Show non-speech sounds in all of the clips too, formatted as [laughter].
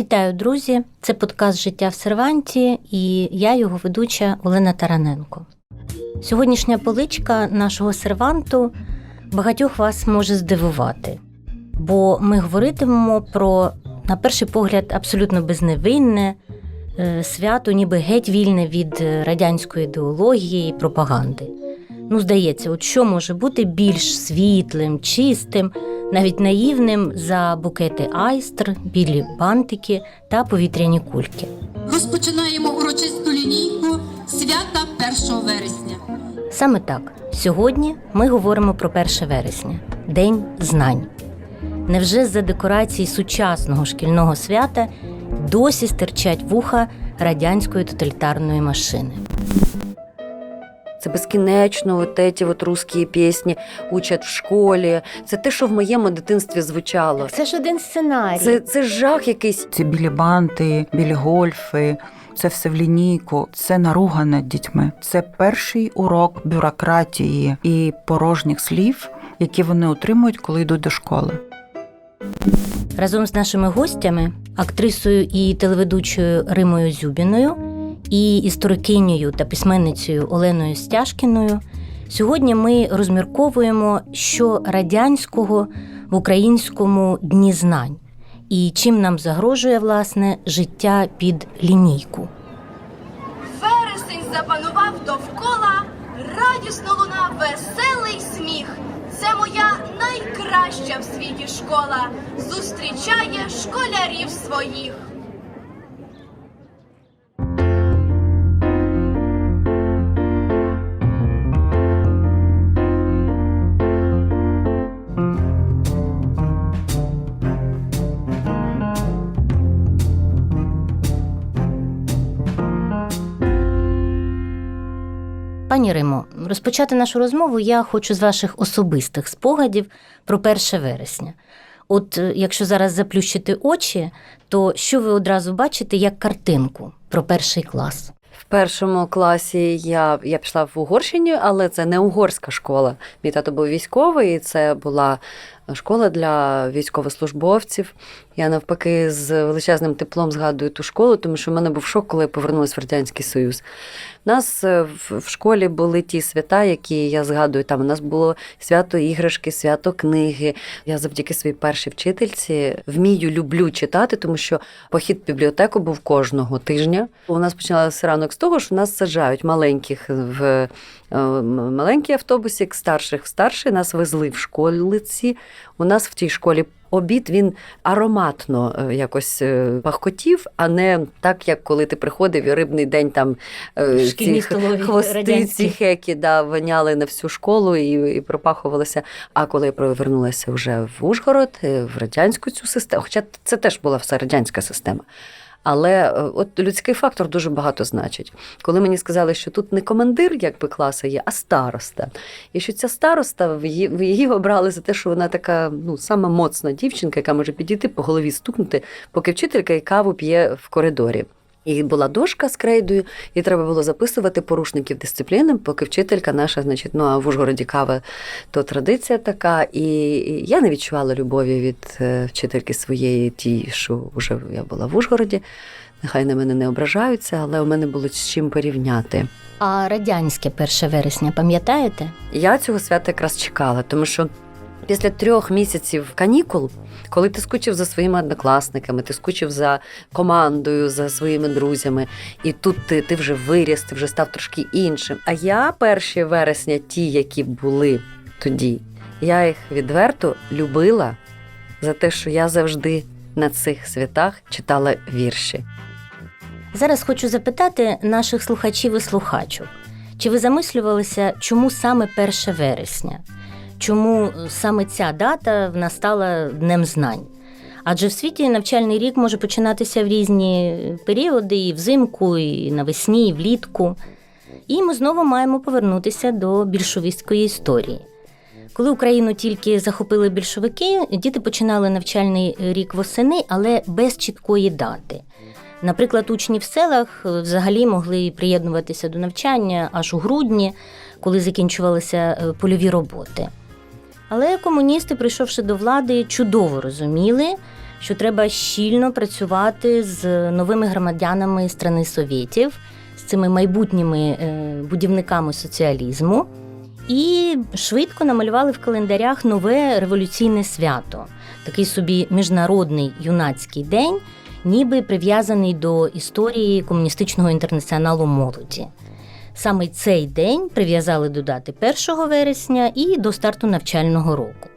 Вітаю, друзі! Це подкаст Життя в серванті і я його ведуча Олена Тараненко. Сьогоднішня поличка нашого серванту багатьох вас може здивувати, бо ми говоритимемо про, на перший погляд, абсолютно безневинне е, свято, ніби геть вільне від е, радянської ідеології і пропаганди. Ну, здається, от що може бути більш світлим, чистим, навіть наївним за букети айстр, білі бантики та повітряні кульки. Розпочинаємо урочисту лінійку свята 1 вересня. Саме так, сьогодні ми говоримо про 1 вересня День знань. Невже з-за декорацій сучасного шкільного свята досі стирчать вуха радянської тоталітарної машини? Це безкінечно, от эти от русські пісні учать в школі. Це те, що в моєму дитинстві звучало. Це ж один сценарій. Це, це жах якийсь. Ці білі банти, білі гольфи, це все в лінійку, це наруга над дітьми. Це перший урок бюрократії і порожніх слів, які вони отримують, коли йдуть до школи. Разом з нашими гостями, актрисою і телеведучою Римою Зюбіною і історикинею та письменницею Оленою Стяжкіною, сьогодні ми розмірковуємо, що радянського в українському дні знань і чим нам загрожує власне життя під лінійку. Вересень запанував довкола, радісно луна, веселий сміх. Це моя найкраща в світі школа. Зустрічає школярів своїх. Пані Римо, розпочати нашу розмову я хочу з ваших особистих спогадів про 1 вересня. От е, якщо зараз заплющити очі, то що ви одразу бачите як картинку про перший клас? В першому класі я, я пішла в Угорщині, але це не угорська школа. Мій тато був військовий, і це була школа для військовослужбовців. Я навпаки з величезним теплом згадую ту школу, тому що в мене був шок, коли я повернулася в Радянський Союз. У нас е, в школі були ті свята, які я згадую. Там у нас було свято іграшки, свято книги. Я завдяки своїй першій вчительці вмію, люблю читати, тому що похід в бібліотеку був кожного тижня. У нас починалося ранок з того, що нас саджають маленьких в маленький автобусик, старших в старший. Нас везли в школиці. У нас в тій школі. Обід він ароматно е, якось е, пахкотів, а не так, як коли ти приходив і рибний день там е, Шкільні ці хвости, радянські. ці хеки да, воняли на всю школу і, і пропахувалися. А коли я повернулася вже в Ужгород, е, в радянську цю систему, хоча це теж була все радянська система. Але е, от людський фактор дуже багато значить. Коли мені сказали, що тут не командир якби класу є, а староста. І що ця староста її обрали за те, що вона така ну, сама моцна дівчинка, яка може підійти по голові стукнути, поки вчителька і каву п'є в коридорі. І була дошка з крейдою, і треба було записувати порушників дисципліни, поки вчителька наша, значить, ну а в Ужгороді кава то традиція така. І я не відчувала любові від е, вчительки своєї, ті, що вже я була в Ужгороді. Нехай на мене не ображаються, але у мене було з чим порівняти. А радянське 1 вересня, пам'ятаєте? Я цього свята якраз чекала, тому що після трьох місяців канікул, коли ти скучив за своїми однокласниками, ти скучив за командою, за своїми друзями, і тут ти, ти вже виріс, ти вже став трошки іншим. А я перші вересня, ті, які були тоді, я їх відверто любила за те, що я завжди на цих святах читала вірші. Зараз хочу запитати наших слухачів і слухачок, чи ви замислювалися, чому саме 1 вересня? Чому саме ця дата в нас стала Днем знань? Адже в світі навчальний рік може починатися в різні періоди, і взимку, і навесні, і влітку. І ми знову маємо повернутися до більшовістської історії. Коли Україну тільки захопили більшовики, діти починали навчальний рік восени, але без чіткої дати. Наприклад, учні в селах е, взагалі могли приєднуватися до навчання аж у грудні, коли закінчувалися е, польові роботи. Але комуністи, прийшовши до влади, чудово розуміли, що треба щільно працювати з новими громадянами страни Совєтів, з цими майбутніми е, будівниками соціалізму, і швидко намалювали в календарях нове революційне свято, такий собі міжнародний юнацький день, ніби прив'язаний до історії комуністичного інтернаціоналу молоді. Саме цей день прив'язали до дати 1 вересня і до старту навчального року.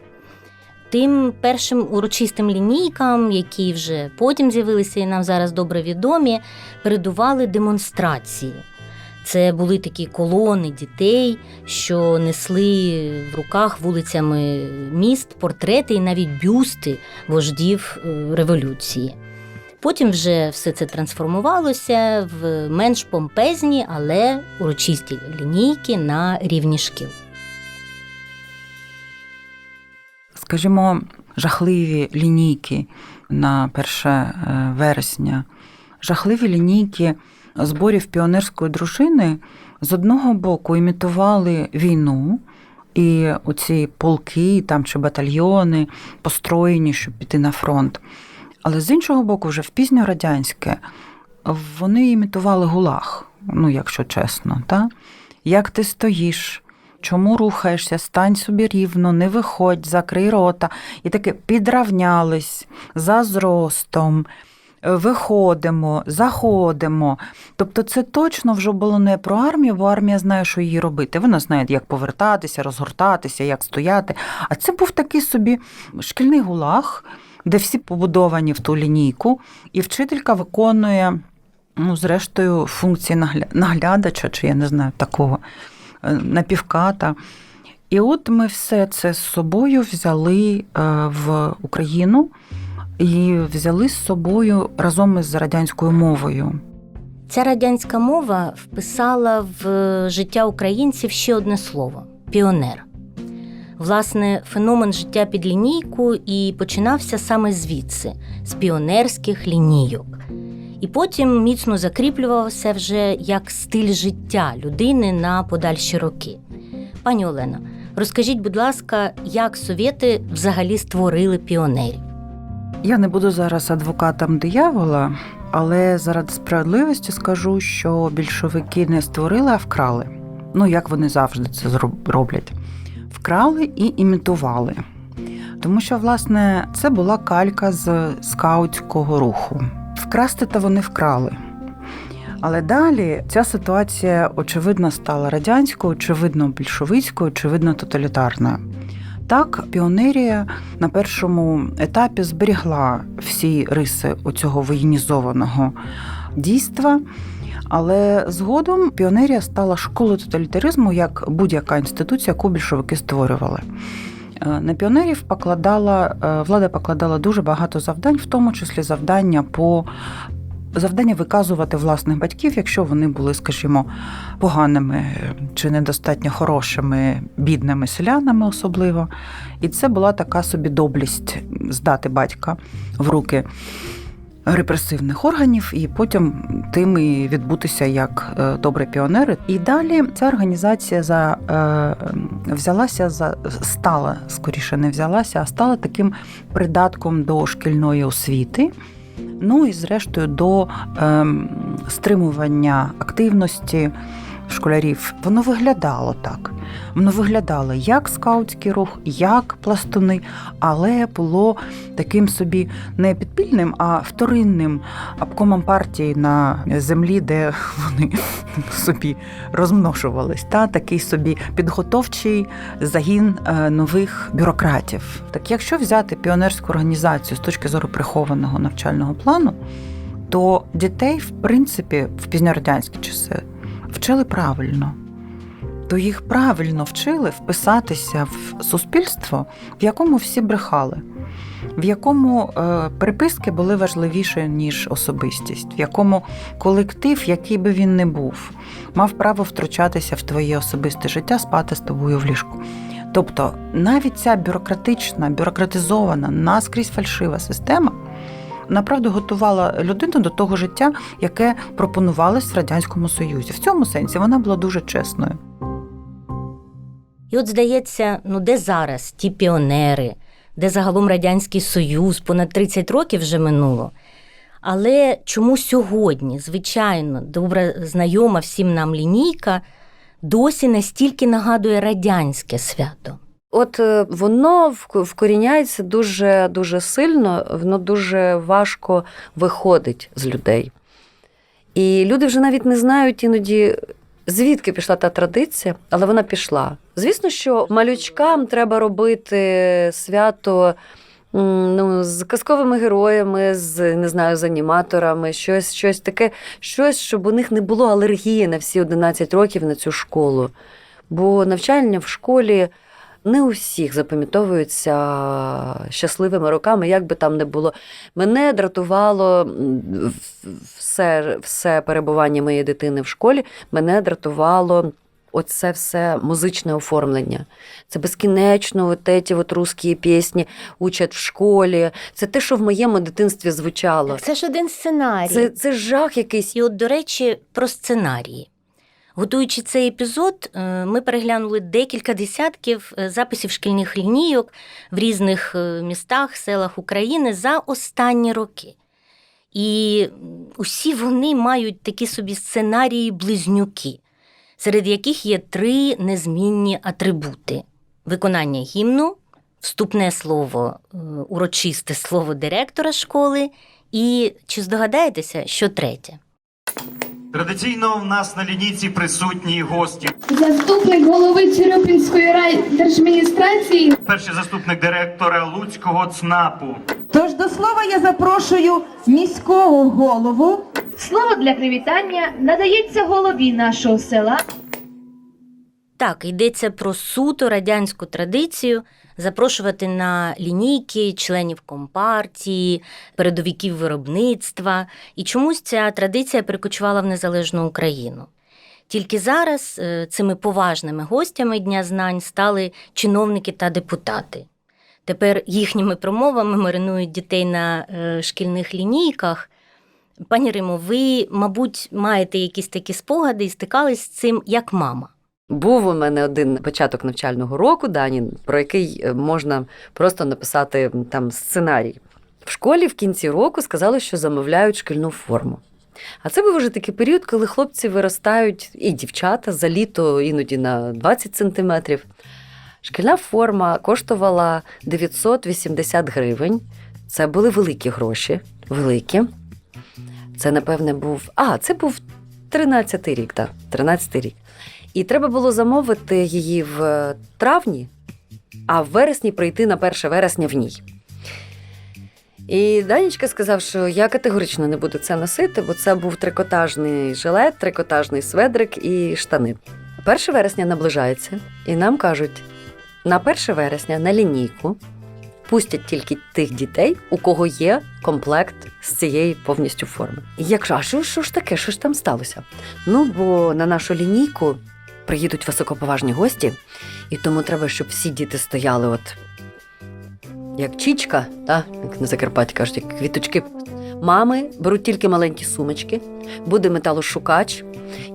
Тим першим урочистим лінійкам, які вже потім з'явилися і нам зараз добре відомі, передували демонстрації. Це були такі колони дітей, що несли в руках вулицями міст портрети і навіть бюсти вождів е, революції. Потім вже все це трансформувалося в менш помпезні, але урочисті лінійки на рівні шкіл. скажімо, жахливі лінійки на 1 е, вересня, жахливі лінійки зборів піонерської дружини з одного боку імітували війну. І оці полки там чи батальйони построєні, щоб піти на фронт. Але з іншого боку, вже в пізньорадянське вони імітували гулаг, ну якщо чесно, та? як ти стоїш, чому рухаєшся, стань собі рівно, не виходь, закрий рота. І таке підравнялись за зростом, виходимо, заходимо. Тобто це точно вже було не про армію, бо армія знає, що її робити. Вона знає, як повертатися, розгортатися, як стояти. А це був такий собі шкільний гулаг, де всі побудовані в ту лінійку, і вчителька виконує. Ну, зрештою, функції наглядача, чи я не знаю такого е, напівката. І от ми все це з собою взяли е, в Україну і взяли з собою разом із радянською мовою. Ця радянська мова вписала в життя українців ще одне слово піонер. Власне, феномен життя під лінійку і починався саме звідси, з піонерських лінійок. І потім міцно закріплювався вже як стиль життя людини на подальші роки. Пані Олено, розкажіть, будь ласка, як совєти взагалі створили піонерів? Я не буду зараз адвокатом диявола, але заради справедливості скажу, що більшовики не створили, а вкрали. Ну, як вони завжди це роблять. Вкрали і імітували. Тому що, власне, це була калька з скаутського руху. Вкрасти то вони вкрали. Але далі ця ситуація, очевидно, стала радянською, очевидно, більшовицькою, очевидно, тоталітарною. Так, піонерія на першому етапі зберігла всі риси оцього воєнізованого дійства. Але згодом піонерія стала школою тоталітаризму як будь-яка інституція, яку більшовики створювали. Е, На піонерів покладала е, влада покладала дуже багато завдань, в тому числі завдання по завдання виказувати власних батьків, якщо вони були, скажімо, поганими чи недостатньо хорошими, бідними селянами, особливо. І це була така собі доблість здати батька в руки репресивних органів, і потім тим і відбутися як добре добрі піонери. І далі ця організація за е, взялася за стала скоріше не взялася, а стала таким придатком до шкільної освіти. Ну і зрештою до е, стримування активності школярів. Воно виглядало так. Воно виглядало як скаутський рух, як пластуни, але було таким собі не підпільним, а вторинним обкомом партії на землі, де [laughs] вони собі розмножувались. Та такий собі підготовчий загін е, нових бюрократів. Так, якщо взяти піонерську організацію з точки зору прихованого навчального плану, то дітей, в принципі, в пізньорадянські часи вчили правильно. То їх правильно вчили вписатися в суспільство, в якому всі брехали, в якому е, приписки були важливіші, ніж особистість, в якому колектив, який би він не був, мав право втручатися в твоє особисте життя, спати з тобою в ліжку. Тобто навіть ця бюрократична, бюрократизована, наскрізь фальшива система направду готувала людину до того життя, яке пропонувалось в Радянському Союзі. В цьому сенсі вона була дуже чесною. І от здається, ну де зараз ті піонери, де загалом Радянський Союз, понад 30 років вже минуло. Але чому сьогодні, звичайно, добре знайома всім нам лінійка, досі настільки нагадує радянське свято? От е, воно вкоріняється дуже дуже сильно, воно дуже важко виходить з людей. І люди вже навіть не знають іноді, звідки пішла та традиція, але вона пішла. Звісно, що малючкам треба робити свято. Ну, з казковими героями, з не знаю, з аніматорами, щось, щось таке, щось, щоб у них не було алергії на всі 11 років на цю школу. Бо навчання в школі не у всіх запам'ятовуються щасливими роками, як би там не було. Мене дратувало все, все перебування моєї дитини в школі, мене дратувало. Оце все музичне оформлення. Це безкінечно, от ці от русські пісні учать в школі. Це те, що в моєму дитинстві звучало. Це ж один сценарій. Це, це жах якийсь. І от, до речі, про сценарії. Готуючи цей епізод, е, ми переглянули декілька десятків е, записів шкільних лінійок в різних е, містах, селах України за останні роки. І усі вони мають такі собі сценарії близнюки, серед яких є три незмінні атрибути: виконання гімну, вступне слово, урочисте слово директора школи. І чи здогадаєтеся, що третє? Традиційно в нас на лінійці присутні гості. Заступник голови Черепінської райдержадміністрації Перший заступник директора Луцького ЦНАПу. Тож до слова я запрошую міського голову слово для привітання надається голові нашого села Так, йдеться про суто радянську традицію запрошувати на лінійки членів компартії, передовиків виробництва, і чомусь ця традиція перекочувала в незалежну Україну. Тільки зараз е, цими поважними гостями Дня знань стали чиновники та депутати. Тепер їхніми промовами маринують дітей на е, шкільних лінійках. Пані Римо, ви, мабуть, маєте якісь такі спогади і стикались з цим як мама. Був у мене один початок навчального року, Дані, про який е, можна просто написати там сценарій. В школі в кінці року сказали, що замовляють шкільну форму. А це був вже такий період, коли хлопці виростають і дівчата за літо іноді на 20 сантиметрів. Шкільна форма коштувала 980 гривень. Це були великі гроші, великі. Це, напевне, був. А, це був 13-й рік, так, 13-й рік. І треба було замовити її в е, травні, а в вересні прийти на 1 вересня в ній. І Данічка сказав, що я категорично не буду це носити, бо це був трикотажний жилет, трикотажний сведрик і штани. 1 вересня наближається, і нам кажуть: на 1 вересня на лінійку пустять тільки тих дітей, у кого є комплект з цієї повністю форми. І я а що, що ж таке? Що ж там сталося? Ну, бо на нашу лінійку приїдуть високоповажні гості, і тому треба, щоб всі діти стояли, от як чічка, та, як на Закарпатті кажуть, як квіточки. Мами беруть тільки маленькі сумочки, буде металошукач,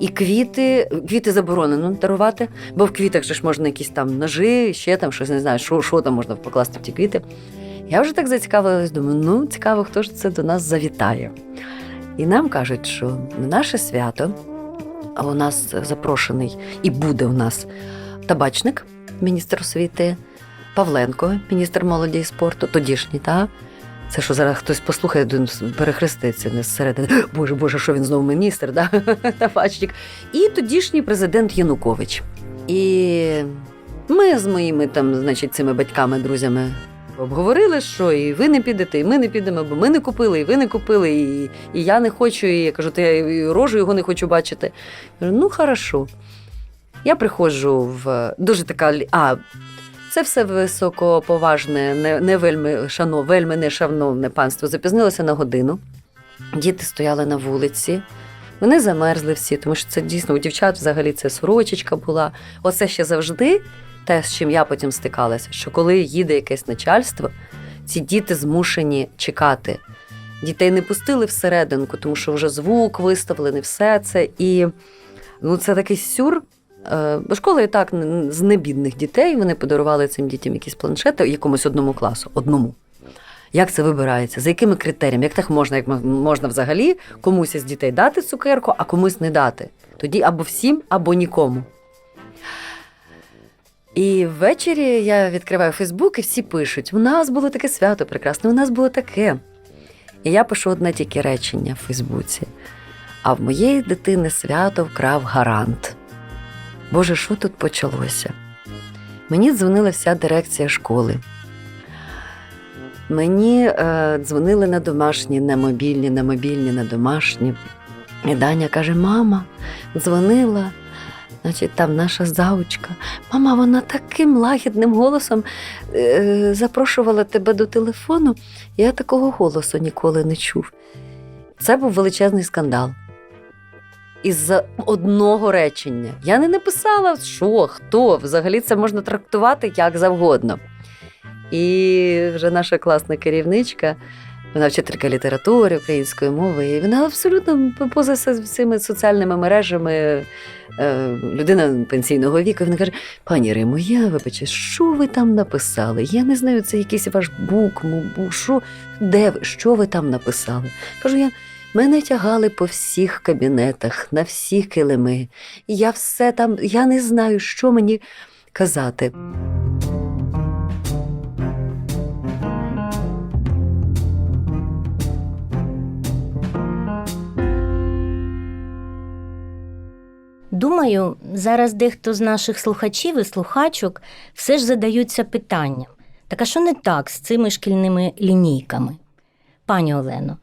і квіти, квіти заборонено дарувати, бо в квітах же ж можна якісь там ножи, ще там щось не знаю, що, що там можна покласти в ті квіти. Я вже так зацікавилась, думаю, ну цікаво, хто ж це до нас завітає. І нам кажуть, що на наше свято, а у нас запрошений і буде у нас табачник, міністр освіти, Павленко, міністр молоді і спорту, тодішній, та? Це що зараз хтось послухає, перехреститься не зсередини. [gasps] Боже, Боже, що він знову міністр, да? [laughs] табачник. І тодішній президент Янукович. І ми з моїми там, значить, цими батьками, друзями обговорили, що і ви не підете, і ми не підемо, бо ми не купили, і ви не купили, і, і я не хочу, і я кажу, ти і рожу його не хочу бачити. Я кажу, ну, хорошо. Я приходжу в дуже така. А, це все високоповажне, не, не вельми шано, вельми не шановне панство. Запізнилося на годину. Діти стояли на вулиці. Вони замерзли всі, тому що це дійсно у дівчат взагалі це сорочечка була. Оце ще завжди те, з чим я потім стикалася, що коли їде якесь начальство, ці діти змушені чекати. Дітей не пустили всерединку, тому що вже звук виставлений, все це. І ну, це такий сюр. Е, Бо школа і так з небідних дітей. Вони подарували цим дітям якісь планшети якомусь одному класу. Одному. Як це вибирається? За якими критеріями? Як так можна, як можна взагалі комусь із дітей дати цукерку, а комусь не дати? Тоді або всім, або нікому. І ввечері я відкриваю Фейсбук, і всі пишуть: у нас було таке свято прекрасне, у нас було таке. І я пишу одне тільки речення в Фейсбуці. А в моєї дитини свято вкрав гарант. Боже, що тут почалося? Мені дзвонила вся дирекція школи. Мені е, дзвонили на домашні, на мобільні, на мобільні, на домашні. І Даня каже: мама, дзвонила, значить, там наша заучка. Мама, вона таким лагідним голосом е, запрошувала тебе до телефону. Я такого голосу ніколи не чув. Це був величезний скандал. Із-за одного речення. Я не написала, що, хто. Взагалі це можна трактувати як завгодно. І вже наша класна керівничка, вона вчителька літератури, української мови, і вона абсолютно поза цими соціальними мережами людина пенсійного віку. Вона каже: пані Римо, я вибачте, що ви там написали? Я не знаю, це якийсь ваш бук, мубу, що, де ви, що ви там написали? Кажу, я. Мене тягали по всіх кабінетах, на всі килими. Я все там, я не знаю, що мені казати. Думаю, зараз дехто з наших слухачів і слухачок все ж задаються питанням: так а що не так з цими шкільними лінійками? Пані Олено,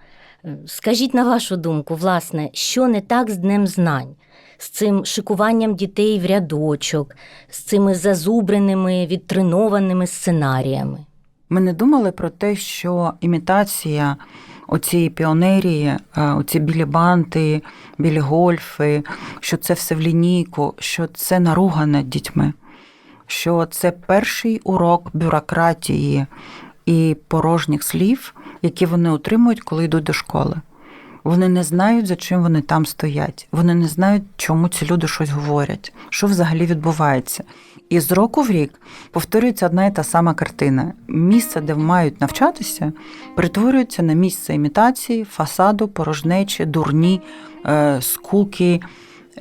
скажіть на вашу думку, власне, що не так з Днем знань, з цим шикуванням дітей в рядочок, з цими зазубреними, відтренованими сценаріями? Ми не думали про те, що імітація оцієї піонерії, е, оці білі банти, білі гольфи, що це все в лінійку, що це наруга над дітьми, що це перший урок бюрократії і порожніх слів, які вони отримують, коли йдуть до школи. Вони не знають, за чим вони там стоять. Вони не знають, чому ці люди щось говорять, що взагалі відбувається. І з року в рік повторюється одна і та сама картина. Місце, де мають навчатися, перетворюється на місце імітації, фасаду, порожнечі, дурні, е, скуки.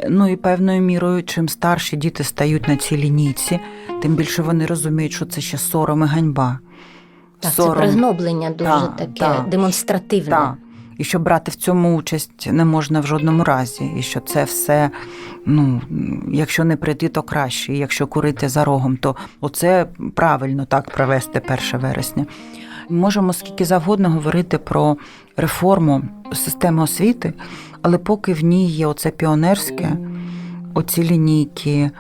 Ну і певною мірою, чим старші діти стають на цій лінійці, тим більше вони розуміють, що це ще сором і ганьба. Так, це пригноблення дуже Так, таке так, демонстративне. Так. І що брати в цьому участь не можна в жодному разі, і що це все, ну, якщо не прийти, то краще. І якщо курити за рогом, то оце правильно так провести 1 вересня. Можемо скільки завгодно говорити про реформу системи освіти, але поки в ній є оце піонерське, оці лінійки,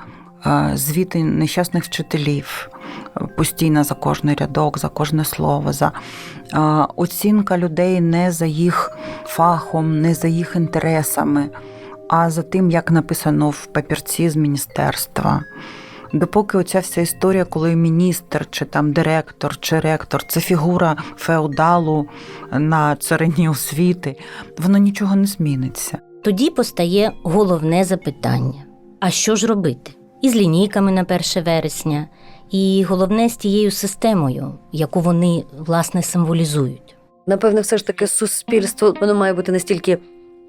звіти нещасних вчителів, постійно за кожний рядок, за кожне слово, за е, оцінка людей не за їх фахом, не за їх інтересами, а за тим, як написано в папірці з міністерства. Допоки оця вся історія, коли міністр, чи там директор, чи ректор, це фігура феодалу на царині освіти, воно нічого не зміниться. Тоді постає головне запитання: а що ж робити? Із лінійками на 1 вересня, і головне з тією системою, яку вони власне символізують. Напевне, все ж таки суспільство воно має бути настільки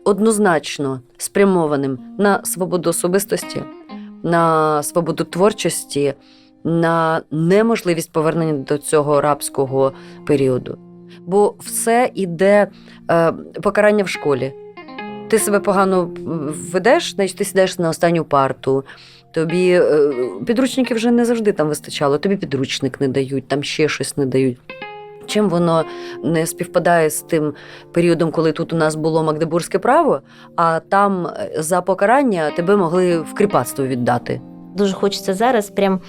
однозначно спрямованим на свободу особистості, на свободу творчості, на неможливість повернення до цього рабського періоду. Бо все іде е, покарання в школі. Ти себе погано ведеш, значить ти сідаєш на останню парту. Тобі е, підручників вже не завжди там вистачало, тобі підручник не дають, там ще щось не дають. Чим воно не співпадає з тим періодом, коли тут у нас було Магдебурзьке право, а там е, за покарання тебе могли в кріпацтво віддати. Дуже хочеться зараз прям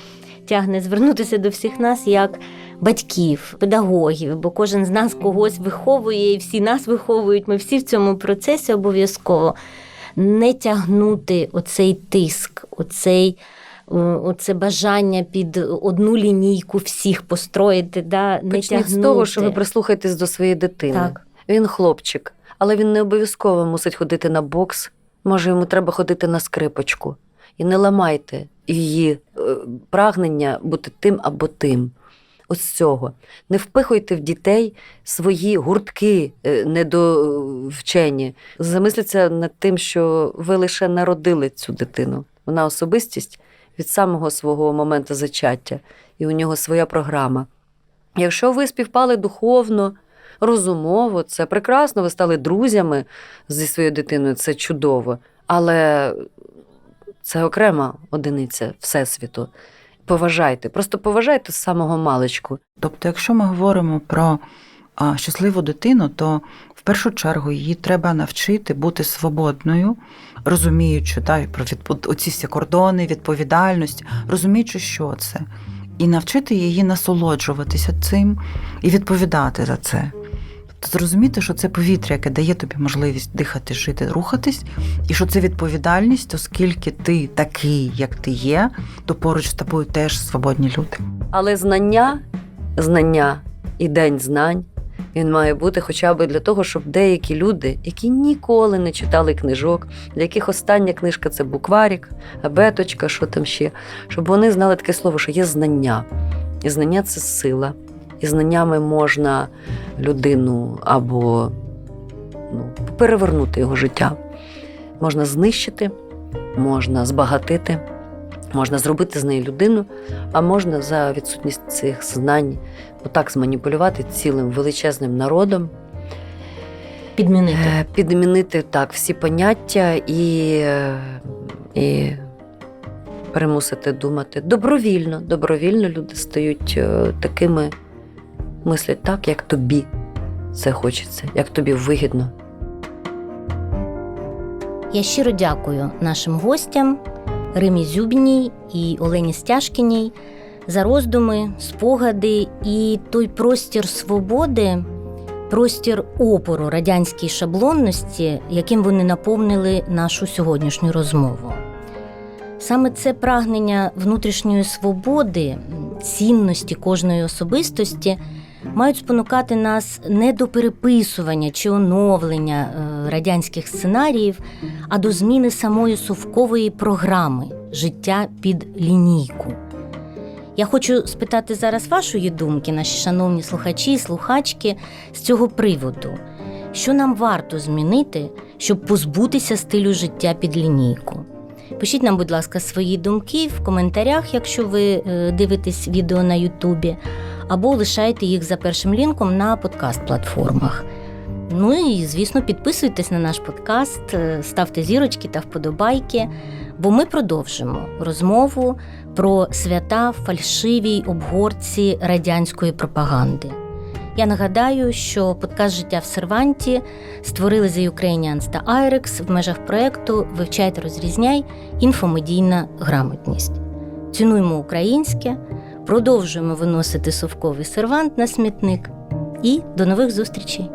тягне звернутися до всіх нас як батьків, педагогів, бо кожен з нас когось виховує, і всі нас виховують. Ми всі в цьому процесі обов'язково не тягнути оцей тиск, оцей. Оце бажання під одну лінійку всіх построїти, да, не Почніть тягнути. з того, що ви прислухаєтесь до своєї дитини. Так. Він хлопчик, але він не обов'язково мусить ходити на бокс. Може, йому треба ходити на скрипочку. і не ламайте її е, прагнення бути тим або тим. Ось цього. Не впихуйте в дітей свої гуртки е, недовчені. Замисліться над тим, що ви лише народили цю дитину. Вона особистість від самого свого моменту зачаття, і у нього своя програма. Якщо ви співпали духовно, розумово, це прекрасно, ви стали друзями зі своєю дитиною, це чудово. Але це окрема одиниця Всесвіту. Поважайте, просто поважайте з самого маличку. Тобто, якщо ми говоримо про а, щасливу дитину, то в першу чергу її треба навчити бути свободною, розуміючи та, про відпо- оці всі кордони, відповідальність, розуміючи, що це, і навчити її насолоджуватися цим і відповідати за це. Тобто зрозуміти, що це повітря, яке дає тобі можливість дихати, жити, рухатись, і що це відповідальність, оскільки ти такий, як ти є, то поруч з тобою теж свободні люди. Але знання, знання і день знань він має бути хоча б для того, щоб деякі люди, які ніколи не читали книжок, для яких остання книжка це букварік, абеточка, що там ще, щоб вони знали таке слово, що є знання. І знання це сила. І знаннями можна людину або ну, перевернути його життя. Можна знищити, можна збагатити, можна зробити з неї людину, а можна за відсутність цих знань отак зманіпулювати цілим величезним народом, Підмінити. е, підмінити так всі поняття і, і примусити думати добровільно. Добровільно люди стають е, такими, мислять так, як тобі це хочеться, як тобі вигідно. Я щиро дякую нашим гостям Римі Зюбній і Олені Стяжкіній за роздуми, спогади і той простір свободи, простір опору радянській шаблонності, яким вони наповнили нашу сьогоднішню розмову. Саме це прагнення внутрішньої свободи, цінності кожної особистості мають спонукати нас не до переписування чи оновлення е, радянських сценаріїв, а до зміни самої совкової програми життя під лінійку. Я хочу спитати зараз вашої думки, наші шановні слухачі і слухачки, з цього приводу. Що нам варто змінити, щоб позбутися стилю життя під лінійку? Пишіть нам, будь ласка, свої думки в коментарях, якщо ви е, дивитесь відео на Ютубі, або лишайте їх за першим лінком на подкаст-платформах. Ну і, звісно, підписуйтесь на наш подкаст, е, ставте зірочки та вподобайки, бо ми продовжимо розмову про свята в фальшивій обгорці радянської пропаганди. Я нагадаю, що подкаст Життя в Серванті створили The Ukrainians та IREX в межах проєкту Вивчайте, розрізняй інфомедійна грамотність. Цінуємо українське, продовжуємо виносити совковий сервант на смітник і до нових зустрічей!